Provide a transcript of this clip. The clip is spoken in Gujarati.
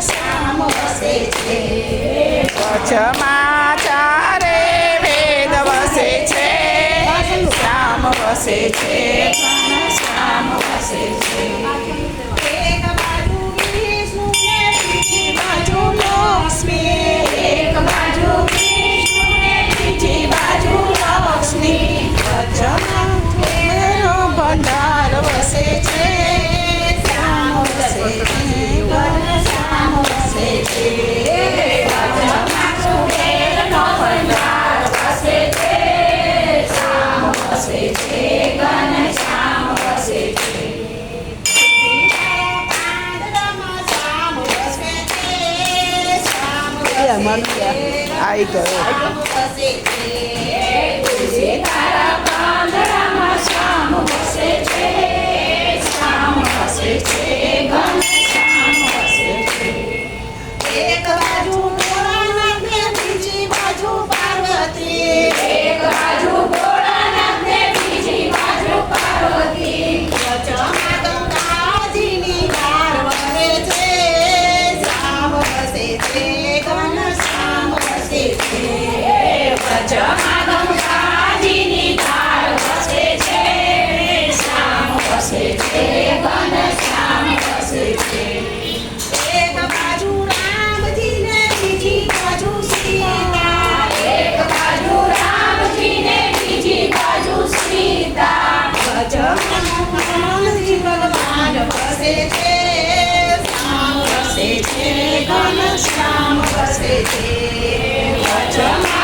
શ્યામ વસે છે કચ્છમાં ચારે ભેદ વસે છે શ્યામ વસે છે શ્યામ વસે છે I Ahí quedó. ઘનશ્યામ વસે છે વચમાં